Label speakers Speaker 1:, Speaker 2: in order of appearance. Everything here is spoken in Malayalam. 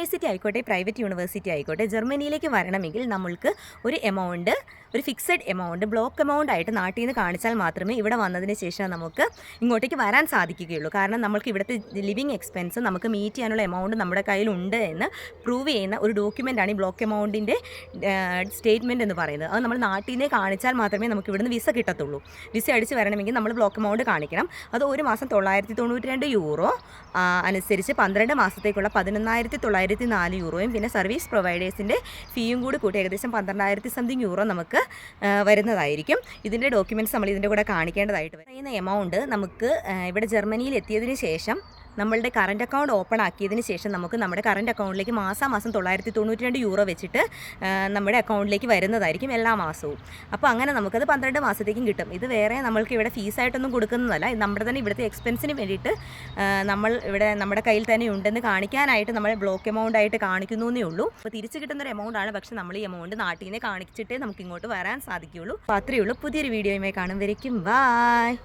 Speaker 1: യൂണിവേഴ്സിറ്റി ആയിക്കോട്ടെ പ്രൈവറ്റ് യൂണിവേഴ്സിറ്റി ആയിക്കോട്ടെ ജർമ്മനിയിലേക്ക് വരണമെങ്കിൽ നമ്മൾക്ക് ഒരു എമൗണ്ട് ഒരു ഫിക്സഡ് എമൗണ്ട് ബ്ലോക്ക് എമൗണ്ട് ആയിട്ട് നാട്ടിൽ നിന്ന് കാണിച്ചാൽ മാത്രമേ ഇവിടെ വന്നതിന് ശേഷം നമുക്ക് ഇങ്ങോട്ടേക്ക് വരാൻ സാധിക്കുകയുള്ളൂ. കാരണം നമുക്ക് ഇവിടുത്തെ ലിവിങ് എക്സ്പെൻസ് നമുക്ക് മീറ്റ് ചെയ്യാനുള്ള എമൗണ്ട് നമ്മുടെ കയ്യിലുണ്ട് എന്ന് പ്രൂവ് ചെയ്യുന്ന ഒരു ഡോക്യുമെന്റാണ് ഈ ബ്ലോക്ക് എമൗണ്ടിന്റെ സ്റ്റേറ്റ്മെന്റ് എന്ന് പറയുന്നത്. അത് നമ്മൾ നാട്ടിൽ നിന്നേ കാണിച്ചാൽ മാത്രമേ നമുക്ക് ഇവിടുന്ന് വിസ കിട്ടത്തുള്ളൂ. വിസ അടിച്ച് വരണമെങ്കിൽ നമ്മൾ ബ്ലോക്ക് എമൗണ്ട് കാണിക്കണം. അത് ഒരു മാസം തൊള്ളായിരത്തി തൊണ്ണൂറ്റി രണ്ട് യൂറോ അനുസരിച്ച് പന്ത്രണ്ട് മാസത്തേക്കുള്ള പതിനൊന്നായിരത്തി തൊള്ളായിരത്തി നാല് യൂറോയും പിന്നെ സർവീസ് പ്രൊവൈഡേഴ്സിന്റെ ഫീയും കൂടി കൂട്ടി ഏകദേശം പന്ത്രണ്ടായിരത്തി സംതിങ് യൂറോ നമുക്ക് വരുന്നതായിരിക്കും. ഇതിന്റെ ഡോക്യുമെന്റ്സ് നമ്മൾ ഇതിന്റെ കൂടെ കാണിക്കേണ്ടതായിട്ട് വരും പറയുന്ന എമൗണ്ട് നമുക്ക് ഇവിടെ ജർമ്മനിയിൽ എത്തിയതിന് ശേഷം നമ്മളുടെ കറണ്ട് അക്കൗണ്ട് ഓപ്പൺ ആക്കിയതിന് ശേഷം നമുക്ക് നമ്മുടെ കറണ്ട് അക്കൗണ്ടിലേക്ക് മാസാമാസം തൊള്ളായിരത്തി തൊണ്ണൂറ്റി രണ്ട് യൂറോ വെച്ചിട്ട് നമ്മുടെ അക്കൗണ്ടിലേക്ക് വരുന്നതായിരിക്കും എല്ലാ മാസവും. അപ്പോൾ അങ്ങനെ നമുക്കത് പന്ത്രണ്ട് മാസത്തേക്കും കിട്ടും. ഇത് വേറെ നമ്മൾക്ക് ഇവിടെ ഫീസായിട്ടൊന്നും കൊടുക്കുന്നതല്ല. നമ്മുടെ തന്നെ ഇവിടുത്തെ എക്സ്പെൻസിന് വേണ്ടിയിട്ട് നമ്മൾ ഇവിടെ നമ്മുടെ കയ്യിൽ തന്നെ ഉണ്ടെന്ന് കാണിക്കാനായിട്ട് നമ്മൾ ബ്ലോക്ക് എമൗണ്ട് ആയിട്ട് കാണിക്കുന്നു എന്നേ ഉള്ളൂ. അപ്പോൾ തിരിച്ച് കിട്ടുന്നൊരു എമൗണ്ട് ആണ്. പക്ഷേ നമ്മൾ ഈ എമൗണ്ട് നാട്ടിൽ നിന്ന് കാണിച്ചിട്ടേ നമുക്ക് ഇങ്ങോട്ട് വരാൻ സാധിക്കുകയുള്ളൂ. അപ്പോൾ അത്രയേ ഉള്ളൂ. പുതിയൊരു വീഡിയോയുമായി കാണും വരയ്ക്കും ബായ്